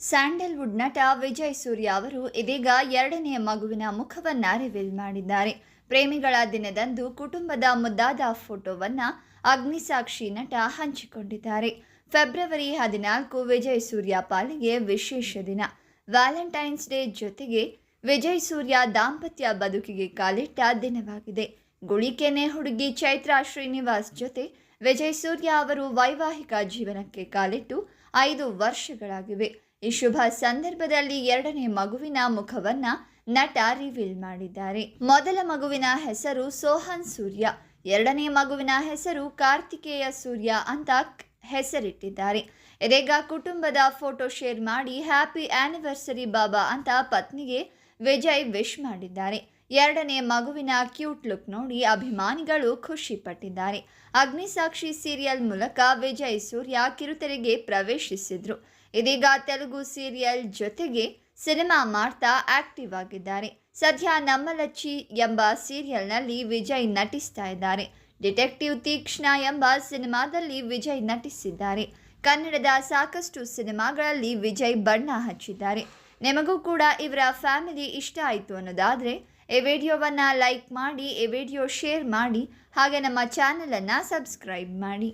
Sandalwood ನಟ ವಿಜಯ್ ಸೂರ್ಯ ಅವರು ಇದೀಗ ಎರಡನೆಯ ಮಗುವಿನ ಮುಖವನ್ನ ರಿವೀಲ್ ಮಾಡಿದ್ದಾರೆ. ಪ್ರೇಮಿಗಳ ದಿನದಂದು ಕುಟುಂಬದ ಮುದ್ದಾದ ಫೋಟೋವನ್ನ ಅಗ್ನಿಸಾಕ್ಷಿ ನಟ ಹಂಚಿಕೊಂಡಿದ್ದಾರೆ. ಫೆಬ್ರವರಿ ಹದಿನಾಲ್ಕು ವಿಜಯ್ ಸೂರ್ಯ ಪಾಲಿಗೆ ವಿಶೇಷ ದಿನ. ವ್ಯಾಲೆಂಟೈನ್ಸ್ ಡೇ ಜೊತೆಗೆ ವಿಜಯ್ ಸೂರ್ಯ ದಾಂಪತ್ಯ ಬದುಕಿಗೆ ಕಾಲಿಟ್ಟ ದಿನವಾಗಿದೆ. ಗುಳಿಕೆನೆ ಹುಡುಗಿ ಚೈತ್ರಾ ಶ್ರೀನಿವಾಸ್ ಜೊತೆ ವಿಜಯ್ ಸೂರ್ಯ ಅವರು ವೈವಾಹಿಕ ಜೀವನಕ್ಕೆ ಕಾಲಿಟ್ಟು ಐದು ವರ್ಷಗಳಾಗಿವೆ. ಈ ಶುಭ ಸಂದರ್ಭದಲ್ಲಿ ಎರಡನೇ ಮಗುವಿನ ಮುಖವನ್ನ ನಟ ರಿವೀಲ್ ಮಾಡಿದ್ದಾರೆ. ಮೊದಲ ಮಗುವಿನ ಹೆಸರು ಸೋಹನ್ ಸೂರ್ಯ. ಎರಡನೇ ಮಗುವಿನ ಹೆಸರು ಕಾರ್ತಿಕೇಯ ಸೂರ್ಯ ಅಂತ ಹೆಸರಿಟ್ಟಿದ್ದಾರೆ. ಇದೀಗ ಕುಟುಂಬದ ಫೋಟೋ ಶೇರ್ ಮಾಡಿ ಹ್ಯಾಪಿ ಆನಿವರ್ಸರಿ ಬಾಬಾ ಅಂತ ಪತ್ನಿಗೆ ವಿಜಯ್ ವಿಶ್ ಮಾಡಿದ್ದಾರೆ. ಎರಡನೇ ಮಗುವಿನ ಕ್ಯೂಟ್ ಲುಕ್ ನೋಡಿ ಅಭಿಮಾನಿಗಳು ಖುಷಿ ಪಟ್ಟಿದ್ದಾರೆ ಅಗ್ನಿಸಾಕ್ಷಿ ಸೀರಿಯಲ್ ಮೂಲಕ ವಿಜಯ್ ಸೂರ್ಯ ಕಿರುತೆರೆಗೆ ಪ್ರವೇಶಿಸಿದ್ರು. ಇದೀಗ ತೆಲುಗು ಸೀರಿಯಲ್ ಜೊತೆಗೆ ಸಿನಿಮಾ ಮಾಡ್ತಾ ಆಕ್ಟಿವ್ ಆಗಿದ್ದಾರೆ. ಸದ್ಯ ನಮ್ಮಲಚ್ಚಿ ಎಂಬ ಸೀರಿಯಲ್ನಲ್ಲಿ ವಿಜಯ್ ನಟಿಸ್ತಾ ಇದ್ದಾರೆ. ಡಿಟೆಕ್ಟಿವ್ ತೀಕ್ಷ್ಣ ಎಂಬ ಸಿನಿಮಾದಲ್ಲಿ ವಿಜಯ್ ನಟಿಸಿದ್ದಾರೆ. ಕನ್ನಡದ ಸಾಕಷ್ಟು ಸಿನಿಮಾಗಳಲ್ಲಿ ವಿಜಯ್ ಬಣ್ಣ ಹಚ್ಚಿದ್ದಾರೆ. ನಿಮಗೂ ಕೂಡ ಇವರ ಫ್ಯಾಮಿಲಿ ಇಷ್ಟ ಆಯಿತು ಅನ್ನೋದಾದರೆ, ಈ ವಿಡಿಯೋವನ್ನು ಲೈಕ್ ಮಾಡಿ, ಈ ವಿಡಿಯೋ ಶೇರ್ ಮಾಡಿ, ಹಾಗೆ ನಮ್ಮ ಚಾನಲನ್ನು ಸಬ್ಸ್ಕ್ರೈಬ್ ಮಾಡಿ.